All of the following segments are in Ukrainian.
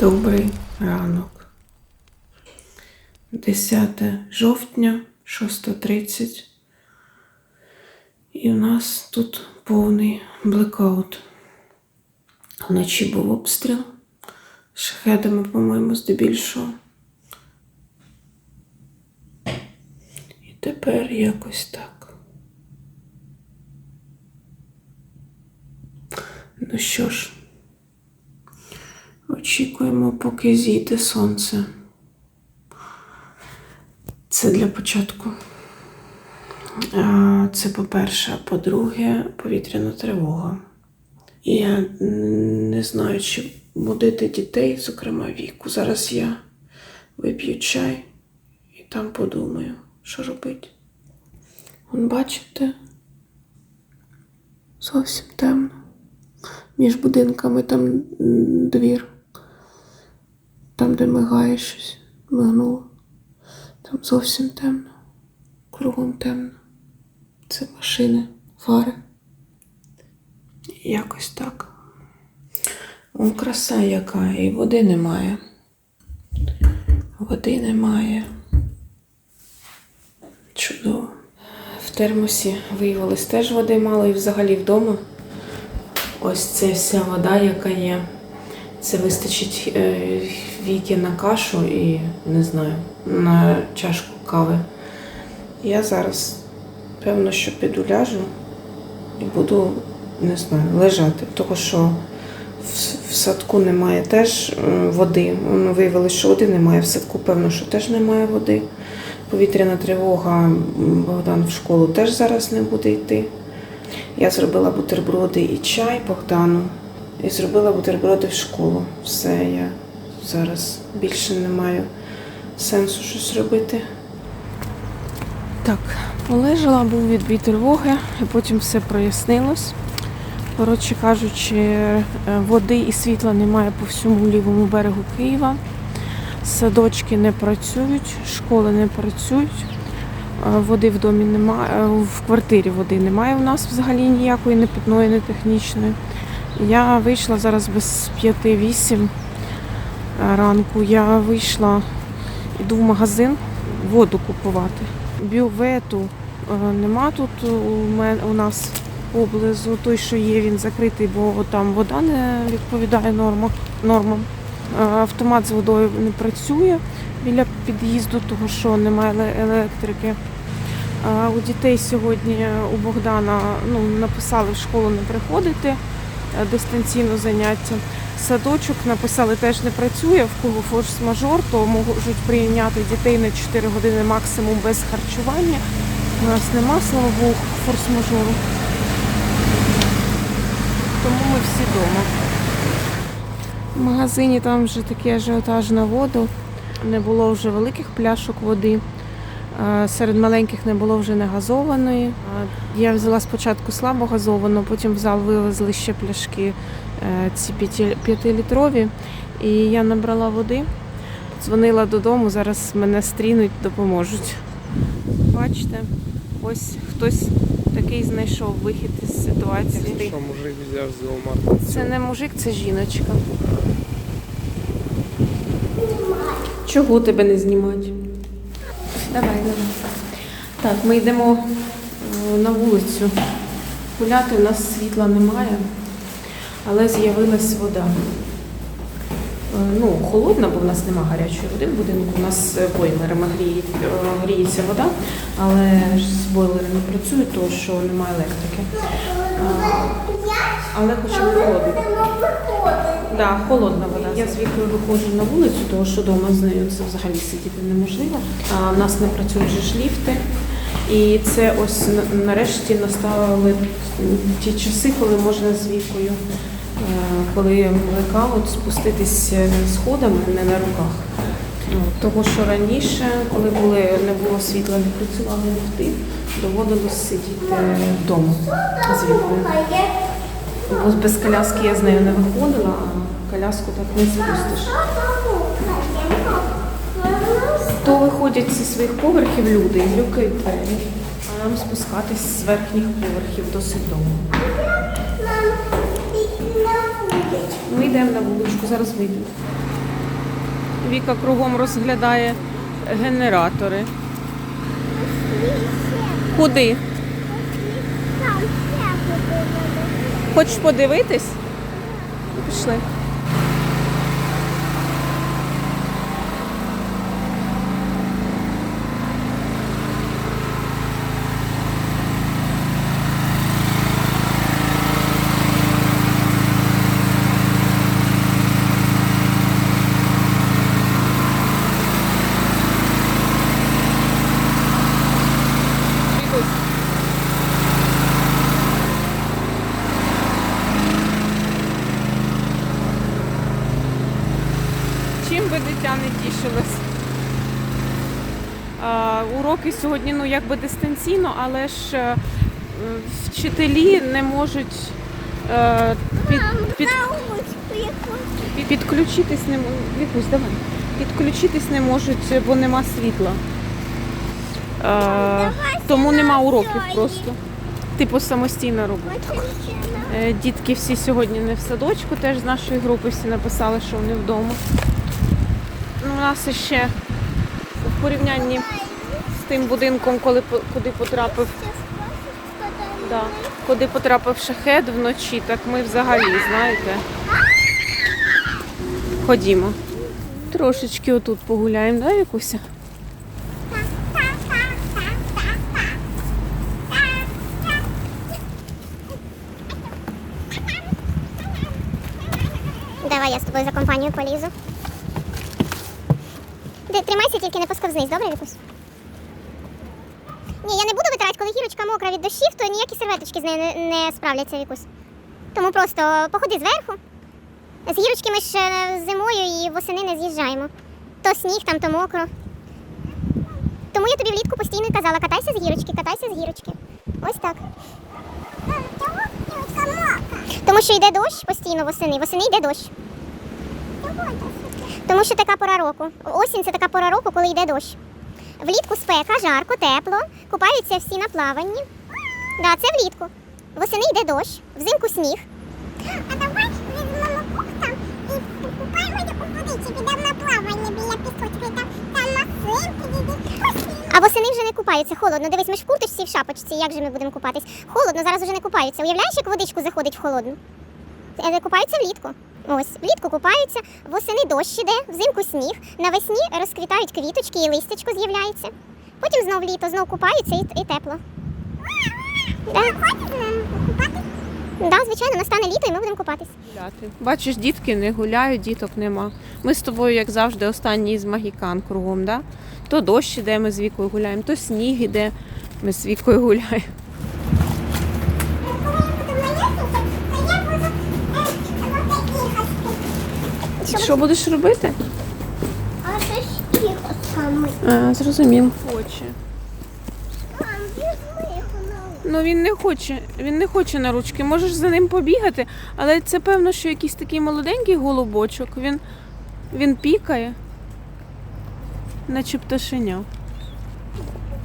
Добрий ранок. 10 жовтня, 6.30. І в нас тут повний блекаут. Вночі був обстріл. Шахедами, по-моєму, здебільшого. І тепер якось так. Ну що ж. Очікуємо, поки зійде сонце. Це для початку. Це по-перше, по-друге, повітряна тривога. Я не знаю, чи будити дітей, зокрема віку. Зараз я вип'ю чай і там подумаю, що робити. Вон бачите? Зовсім темно. Між будинками там двір. Там, де мигає щось, мигнуло. Там зовсім темно. Кругом темно. Це машини, фари. Якось так. О, краса яка, і води немає. Води немає. Чудово. В термосі виявилось теж води мало і взагалі вдома. Ось це вся вода, яка є. Це вистачить е, віки на кашу і не знаю, на чашку кави. Я зараз, певно, що піду ляжу і буду, не знаю, лежати, тому що в, садку немає теж е, води. Воно виявилося, що води немає. В садку, певно, що теж немає води. Повітряна тривога, Богдан в школу теж зараз не буде йти. Я зробила бутерброди і чай Богдану. І зробила бутерброди в школу. Все, я зараз більше не маю сенсу щось робити. Так, полежала, був відбій тривоги, і потім все прояснилось. Коротше кажучи, е, води і світла немає по всьому лівому берегу Києва. Садочки не працюють, школи не працюють. Е, Води в домі немає, в квартирі води немає у нас взагалі ніякої, не питної, не технічної. Я вийшла зараз без 5-8 ранку. Я вийшла, йду в магазин воду купувати. Бювету е, нема тут у, мен, у нас поблизу. Той, що є, він закритий, бо там вода не відповідає нормам. Е, Автомат з водою не працює біля під'їзду, тому що немає електрики. А У дітей сьогодні у Богдана ну, написали в школу не приходити е, дистанційно заняття. Садочок написали теж не працює, в кого форс-мажор, то можуть прийняти дітей на 4 години максимум без харчування. У нас нема, слава Богу, форс-мажору. Тому ми всі вдома. В магазині там вже такий ажіотаж на воду. Не було вже великих пляшок води. Серед маленьких не було вже не газованої. Я взяла спочатку слабо газовану, потім в зал вивезли ще пляшки ці п'яті- п'ятилітрові. І я набрала води, дзвонила додому, зараз мене стрінуть, допоможуть. Бачите, ось хтось такий знайшов вихід із ситуації. Що мужик взяв зоомаркет? Це не мужик, це жіночка. Чого тебе не знімати? Давай, давай. Так, ми йдемо е, на вулицю гуляти. У нас світла немає, але з'явилась вода. Е, Ну, холодна, бо в нас немає гарячої води в будинку. У нас е, бойлерами гріє, е, гріється вода, але ж бойлери не працюють, тому що немає електрики. Але хоча б холодно. Да, холодна вода. Я з вікою виходжу на вулицю, тому що вдома з нею це взагалі сидіти неможливо. А в нас не працюють же ж ліфти. І це ось на- нарешті настали ті часи, коли можна з вікою, коли блекаут спуститись е, сходами, не на руках. Ну, Того, що раніше, коли були, не було світла, не працювали ліфти, доводилось сидіти вдома з. Бо без коляски я з нею не виходила, а коляску так не спустиш. То виходять зі своїх поверхів люди і двері, а нам спускатись з верхніх поверхів досить довго. Ми йдемо на вуличку, зараз вийдемо. Віка кругом розглядає генератори. Куди? Хочеш подивитись? Пішли. Чим би дитя не тішилось? А, уроки сьогодні ну якби дистанційно, але ж е, вчителі не можуть е, під, під, під- підключитись не Вікусь, давай. Підключитись не можуть, бо нема світла. Е, тому нема уроків просто. Типу самостійна робота. Е, Дітки всі сьогодні не в садочку, теж з нашої групи всі написали, що вони вдома. Ну, у нас ще в порівнянні тим будинком, коли куди потрапив, да, куди потрапив шахет вночі, так ми взагалі, знаєте. Ходімо. Трошечки отут погуляємо, да, Вікуся? Давай я з тобою за компанію полізу. Тримайся, тільки не посковзнись, добре, Вікусь? Ні, я не буду витирати, коли гірочка мокра від дощів, то ніякі серветочки з нею не, справляться, Вікусь. Тому просто походи зверху. З гірочки ми ж зимою і восени не з'їжджаємо. То сніг, там, то мокро. Тому я тобі влітку постійно казала, катайся з гірочки, катайся з гірочки. Ось так. Тому що йде дощ постійно восени, восени йде дощ. Тому що така пора року. Осінь це така пора року, коли йде дощ. Влітку спека, жарко, тепло, купаються всі на плаванні. Да, це влітку. Восени йде дощ, взимку сніг. А давай візьмемо там і покупаємося у водичі, підемо на плавання біля пісочка, там, там машинки, А восени вже не купаються, холодно. Дивись, ми ж в курточці і в шапочці, як же ми будемо купатись? Холодно, зараз вже не купаються. Уявляєш, як водичку заходить в холодну? Е, Купаються влітку. Ось, влітку купаються, восени дощ іде, взимку сніг, навесні розквітають квіточки і листячко з'являється. Потім знов літо, знов купаються і, і тепло. Да. Да, звичайно, настане літо і ми будемо купатись. Гуляти. Бачиш, дітки не гуляють, діток нема. Ми з тобою, як завжди, останні з магікан кругом, да? То дощ іде, ми з вікою гуляємо, то сніг іде, ми з вікою гуляємо. Що будеш робити? А це ж саме. А, зрозумів. Хоче. Ну він не хоче, він не хоче на ручки. Можеш за ним побігати, але це певно, що якийсь такий молоденький голубочок. Він, він пікає, наче пташеня.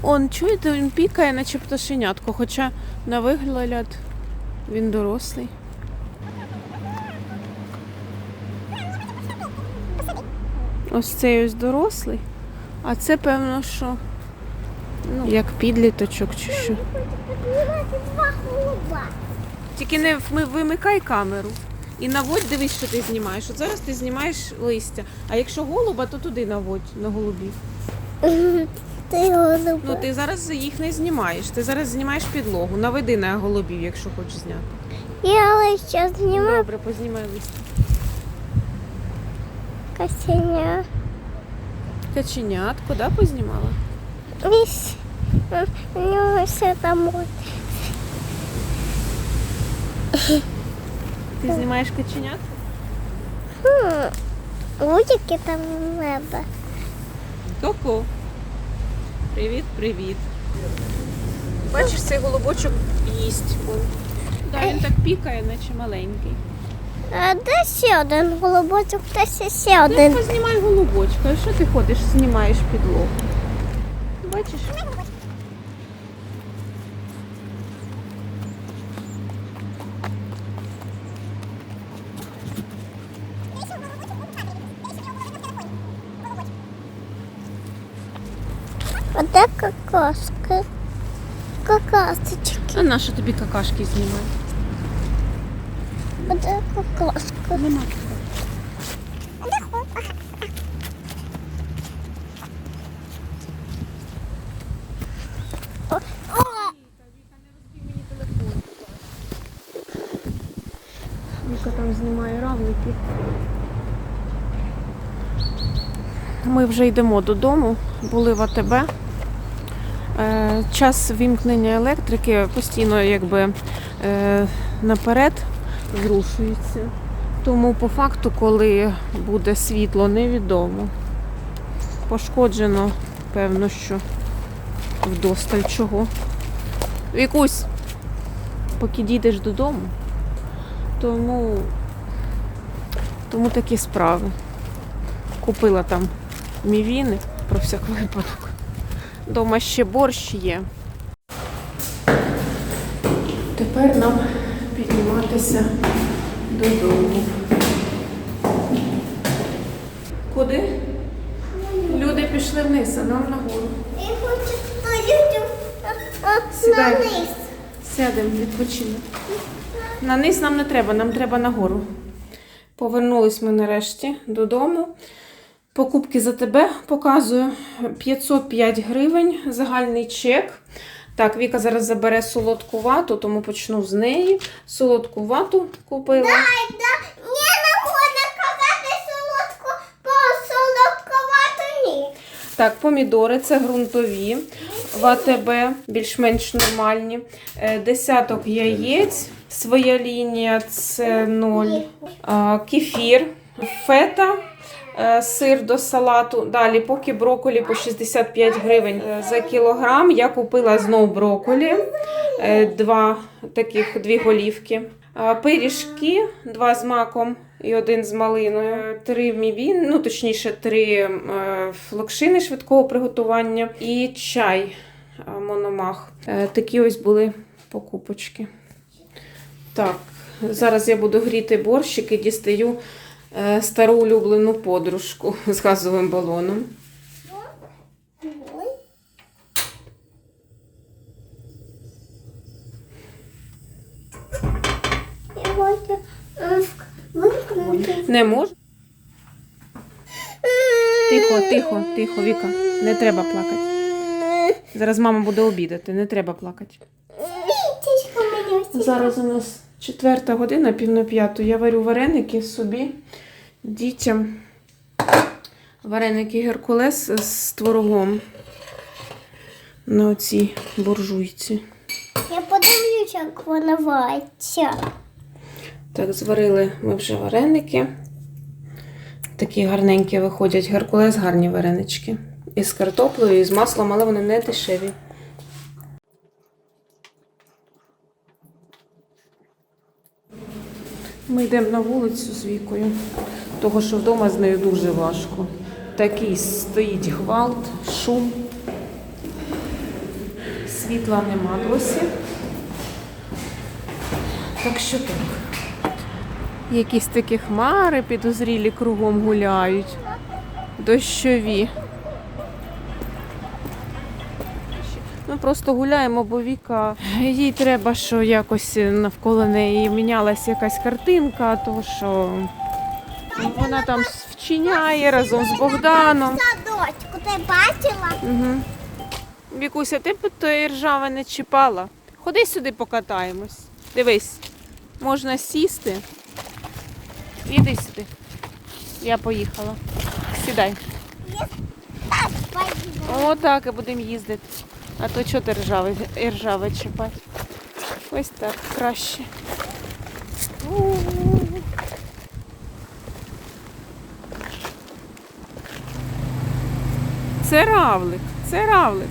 Он, чуєте, він пікає, наче пташенятко, хоча на вигляд він дорослий. Ось цей ось дорослий, а це певно, що ну, як підліточок чи що. Тільки не вимикай камеру. І наводь, дивись, що ти знімаєш. От зараз ти знімаєш листя. А якщо голуба, то туди наводь на голубів. Ти голуба. Ну ти зараз їх не знімаєш. Ти зараз знімаєш підлогу. Наведи на голубів, якщо хочеш зняти. Я лише знімаю Добре, познімай листя. Касеня. Каченятко, да, познімала? Весь у нього все там. Ти знімаєш каченят? Лудики там небо. Ко-ко. Привіт, привіт. Бачиш, цей голубочок їсть. Да, він так пікає, наче маленький. Десь ще один голубочок, десь ще один. Ну, ти знімай голубочка. І що ти ходиш, знімаєш підлогу? Бачиш? А де какашки? Какасочки. А на що тобі какашки знімають? А де какашки? Нема. Віка там знімає равлики. Ми вже йдемо додому, були в АТБ. Е, Час вімкнення електрики постійно якби е, наперед зрушується. Тому по факту, коли буде світло, невідомо. Пошкоджено, певно, що вдосталь чого. Вікусь, поки дійдеш додому, тому, тому такі справи. Купила там мівіни про всяк випадок. Дома ще борщ є. Тепер нам підніматися додому. Куди? Люди пішли вниз, а нам нагору. Я хочу поїхати на низ. Сядемо, відпочинемо. На низ нам не треба, нам треба нагору. Повернулись ми нарешті додому. Покупки за тебе показую 505 гривень, загальний чек. Так, Віка зараз забере солодку вату, тому почну з неї. Солодку вату купила. Дай! Не можна казати солодку, по солодковату ні. Так, помідори це ґрунтові в АТБ, більш-менш нормальні. Е, Десяток яєць, своя лінія це 0. Кефір, фета, сир до салату. Далі, поки броколі по 65 гривень е, за кілограм. Я купила знов броколі, е, два таких, дві голівки. Пиріжки, два з маком і один з малиною, три мівін, ну точніше, три е, флокшини швидкого приготування і чай е, мономах. Е, Такі ось були покупочки. Так, зараз я буду гріти борщик і дістаю е, стару улюблену подружку з газовим балоном. Е. Не можу. Тихо, тихо, тихо, Віка. Не треба плакати. Зараз мама буде обідати, не треба плакати. Зараз у нас четверта година, пів на п'яту. Я варю вареники собі, дітям. Вареники Геркулес з творогом на оцій буржуйці. Я подивлюсь, як вона вариться. Так, зварили ми вже вареники. Такі гарненькі виходять. Геркулес гарні варенички. І з картоплею, і з маслом, але вони не дешеві. Ми йдемо на вулицю з вікою, того що вдома з нею дуже важко. Такий стоїть гвалт, шум. Світла нема досі. Так що так. Якісь такі хмари підозрілі кругом гуляють. Дощові. Ми просто гуляємо, бо Віка їй треба, що якось навколо неї мінялася якась картинка, тому що вона там вчиняє разом з Богданом. Садочку, ти бачила? Угу. Вікуся, ти б то ржаве не чіпала. Ходи сюди покатаємось. Дивись, можна сісти. Іди сюди. Я поїхала. Сідай. Отак і будемо їздити. А то чого ти ржаве, ржаве чіпати? Ось так краще. Це равлик, це равлик.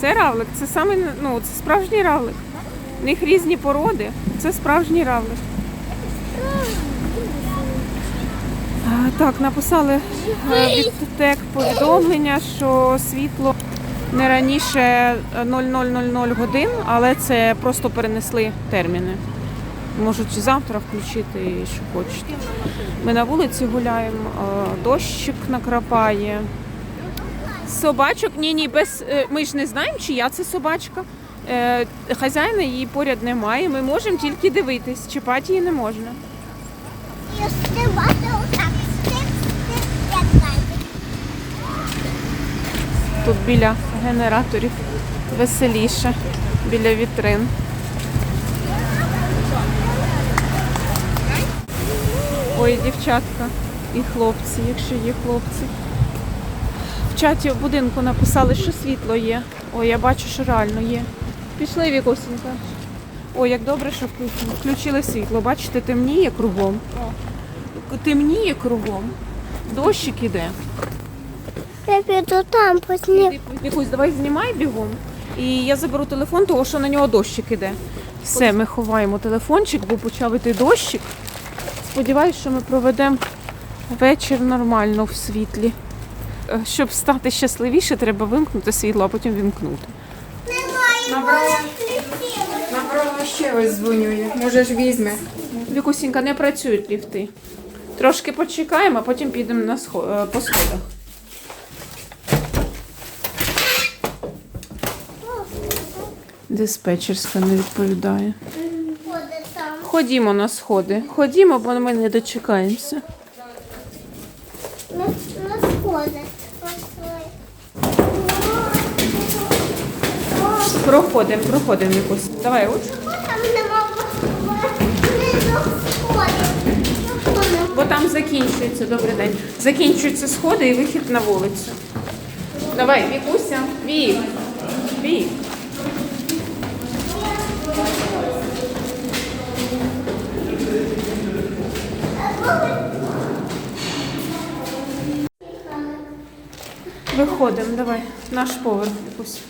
Це равлик, це саме ну, це справжній равлик. В них різні породи. Це справжній равлик. Так, написали е, від ТЕК повідомлення, що світло не раніше 0000 годин, але це просто перенесли терміни. Можуть завтра включити, що хочете. Ми на вулиці гуляємо, е, дощик накрапає. Собачок? Ні, ні, без. е, Ми ж не знаємо, чия це собачка. Е, Хазяїна її поряд немає. Ми можемо тільки дивитись. Чіпати її не можна. І стрибати отак. Стип, стип, як знаєте. Тут біля генераторів веселіше, біля вітрин. Ой, дівчатка і хлопці, якщо є хлопці. В чаті в будинку написали, що світло є. Ой, я бачу, що реально є. Пішли вікосінька. Ой, як добре, що включили. Світло. Бачите, темніє кругом. Темніє кругом. Дощик іде. Я піду там посні. Якусь давай знімай бігом. І я заберу телефон, тому що на нього дощик іде. Все, ми ховаємо телефончик, бо почав іти дощик. Сподіваюсь, що ми проведемо вечір нормально в світлі. Е, Щоб стати щасливіше, треба вимкнути світло, а потім вімкнути. Набрала, набрала ще ось дзвонює. Може ж візьме. Вікусінька, не працюють ліфти. Трошки почекаємо, а потім підемо на схо- е, по сходах. Диспетчерська не відповідає. Ходімо на сходи. Ходімо, бо ми не дочекаємося. На, на сходи. Проходимо, проходимо якусь. Давай. Бо там закінчується, добрий день. Закінчуються сходи і вихід на вулицю. Давай, Вікуся. Вік. Вік. Виходимо, давай. Наш поверх якусь.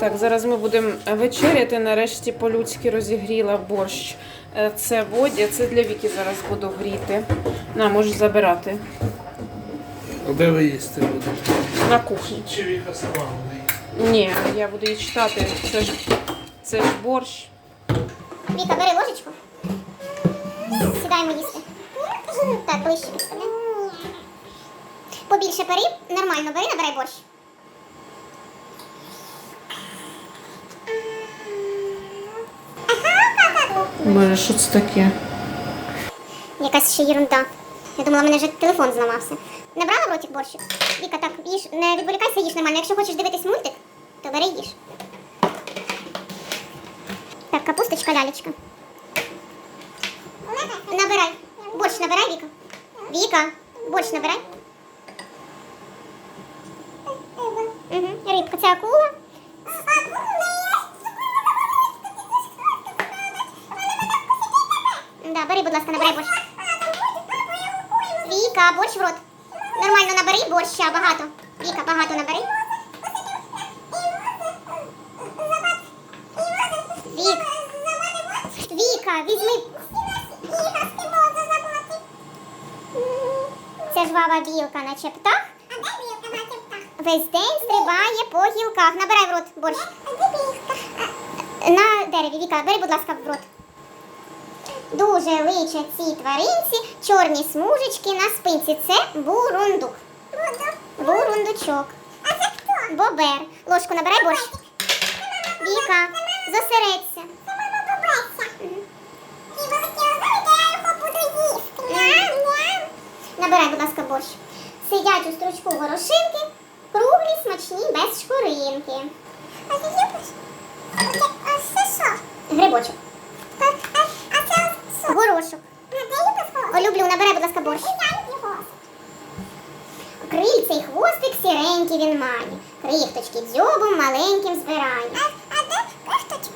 Так, зараз ми будемо вечеряти. Нарешті по-людськи розігріла борщ. Е, Це воді, це для Віки зараз буду гріти. На, можеш забирати де ви їсти будете? на кухні. Чи Віка сама буде їсти? Ні, я буду її читати. Це ж, це ж борщ. Віка, бери ложечку. Сідаємо їсти. Так, ближче підставляй. Побільше бери, нормально бери, набирай борщ. Боже, що це таке? Якась ще ерунда. Я думала, в мене вже телефон зламався. Набрала в ротик борщик? Віка, так, їж, не відволікайся, їж нормально. Якщо хочеш дивитись мультик, то бери їж. Так, капусточка, лялечка. Набирай. Борщ набирай, Віка. Віка, борщ набирай. Угу. Рибка, це акула. Да, бери, будь ласка, набирай борщ. Віка, борщ в рот. Нормально набери борща, багато. Віка, багато набери. Вік. Віка, візьми. Це ж баба білка наче птах. Весь день стрибає по гілках. Набирай в рот борщ. На дереві, Віка, бери, будь ласка, в рот. Дуже личать ці тваринці, чорні смужечки на спинці. Це бурундук. Бурундучок. А це хто? Бобер. Ложку набирай борщ. Віка, зосередься. Набирай, будь ласка, борщ. Сидять у стручку горошинки, круглі, смачні, без шкуринки. А це що? Грибочок. А це горошок. Олюблю, набирай, будь ласка, борщ. Крильце і хвостик сіренький він має. Крихточки дзьобом маленьким збирає. А, де крихточки?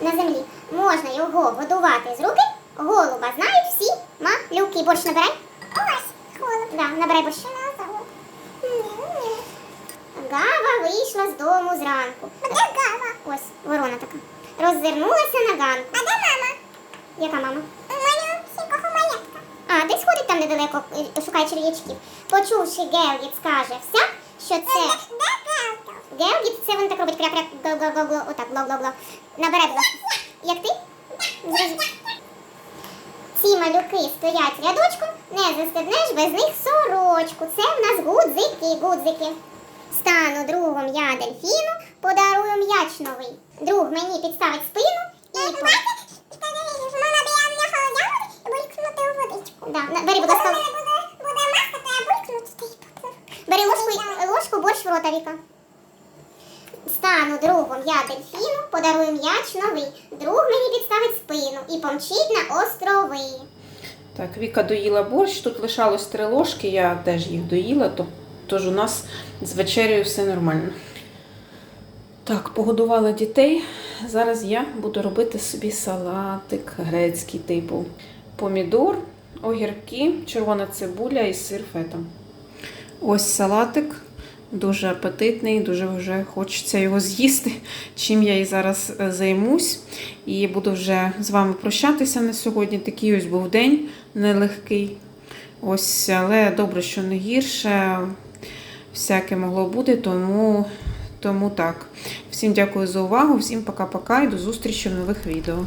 На землі. Можна його годувати з руки. Голуба знають всі малюки. Борщ набирай. Ось, голуб. Да, набирай борщ. Гава вийшла з дому зранку. Де Гава? Ось, ворона така. Роззирнулася на ганку. А де мама? Яка мама? У мене маєтка. А, десь ходить там недалеко, е, шукає черв'ячків. Почувши Гелгіт, скаже всяк, що це. Де Гелгіт? Це він так робить кря-кря, гло-гло-гло, отак, гло-гло-гло. Набере, будь ласка. Як ти? Зрозумів. Ці малюки стоять рядочком, не застебнеш без них сорочку. Це в нас гудзики, гудзики. Стану другом я дельфіну, подарую м'яч новий. Друг мені підставить спину і... по- Да, бери, будь ласка. Бери ложку, ложку борщ в рота, Віка. Стану другом я дельфіну, подарую м'яч новий. Друг мені підставить спину і помчить на острови. Так, Віка доїла борщ, тут лишалось три ложки, я теж їх доїла, то- тож у нас з вечерею все нормально. Так, погодувала дітей. Зараз я буду робити собі салатик грецький типу. Помідор, огірки, червона цибуля і сир фета. Ось салатик. Дуже апетитний, дуже вже хочеться його з'їсти. Чим я і зараз е, займусь. І буду вже з вами прощатися на сьогодні. Такий ось був день нелегкий. Ось, але добре, що не гірше. Всяке могло бути, тому, тому так. Всім дякую за увагу, всім пока-пока і до зустрічі в нових відео.